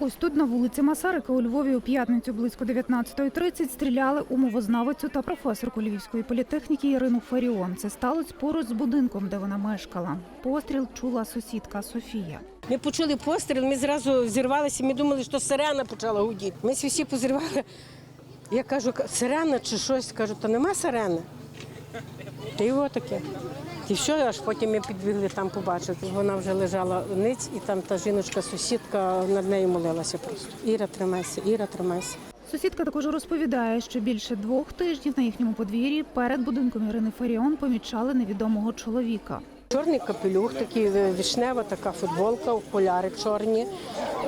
Ось тут на вулиці Масарика у Львові у п'ятницю близько 19.30 стріляли у мовознавицю та професорку Львівської політехніки Ірину Фаріон. Це сталося поруч з будинком, де вона мешкала. Постріл чула сусідка Софія. Ми почули постріл, ми зразу зірвалися, ми думали, що сирена почала гудіти. Ми всі позірвали. Я кажу, сирена чи щось, кажу, то нема сирени. Та його таке. І все, аж потім ми підбігли там побачити. Вона вже лежала ниць, і там та жіночка-сусідка над нею молилася просто. Іра, тримайся, Іра, тримайся. Сусідка також розповідає, що більше двох тижнів на їхньому подвір'ї перед будинком Ірини Фаріон помічали невідомого чоловіка. Чорний капелюх, такий вишнева така футболка, окуляри чорні,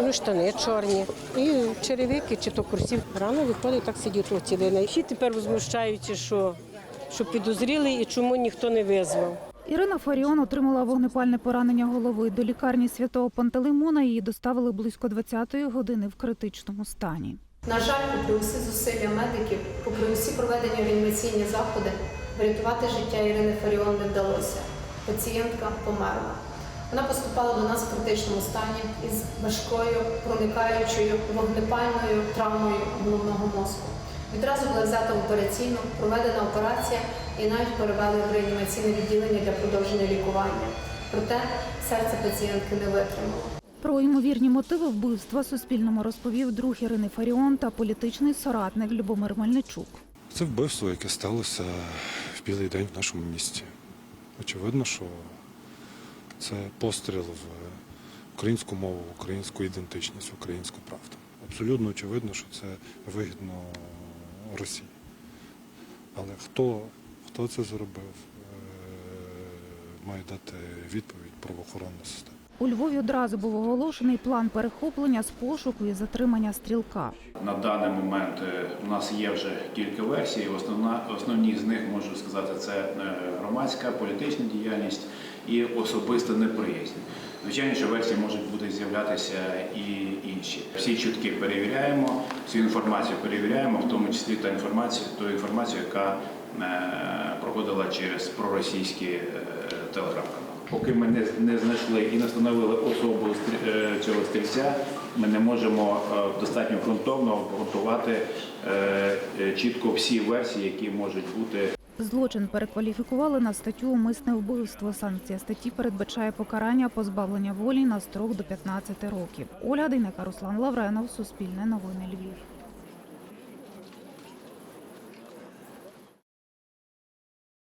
ну, штани чорні. І черевики чи то курсів. Рано виходить, так сидів тут цілий. Всі тепер возмущаються, що, що підозріли і чому ніхто не визвав. Ірина Фаріон отримала вогнепальне поранення голови. До лікарні святого Пантелеймона її доставили близько 20-ї години в критичному стані. На жаль, попри усі зусилля медиків, попри усі проведені реанімаційні заходи, врятувати життя Ірини Фаріон не вдалося. Пацієнтка померла. Вона поступала до нас в критичному стані із важкою проникаючою вогнепальною травмою головного мозку. Відразу була взята в операційну, проведена операція і навіть перевели в реанімаційне відділення для продовження лікування. Проте серце пацієнтки не витримало. Про ймовірні мотиви вбивства Суспільному розповів друг Ірини Фаріон та політичний соратник Любомир Мельничук. Це вбивство, яке сталося в білий день в нашому місті. Очевидно, що це постріл в українську мову, в українську ідентичність, в українську правду. Абсолютно очевидно, що це вигідно Росії. Але хто, хто це зробив, е, має дати відповідь правоохоронна система. У Львові одразу був оголошений план перехоплення з пошуку і затримання стрілка. На даний момент е, у нас є вже кілька версій. Основна основні з них можу сказати, це е, громадська політична діяльність і особиста неприязнь. Звичайно, що версії можуть бути з'являтися і інші. Всі чутки перевіряємо, всю інформацію перевіряємо, в тому числі та інформацію, ту інформацію, яка е, проходила через проросійські телеграм-канали. Поки ми не, знайшли і не встановили особу е, цього стрільця, ми не можемо е, достатньо ґрунтовно обґрунтувати е, чітко всі версії, які можуть бути Злочин перекваліфікували на статтю умисне вбивство. Санкція статті передбачає покарання позбавлення волі на строк до 15 років. Оля Дейнека, Руслан Лавренов, Суспільне новини Львів.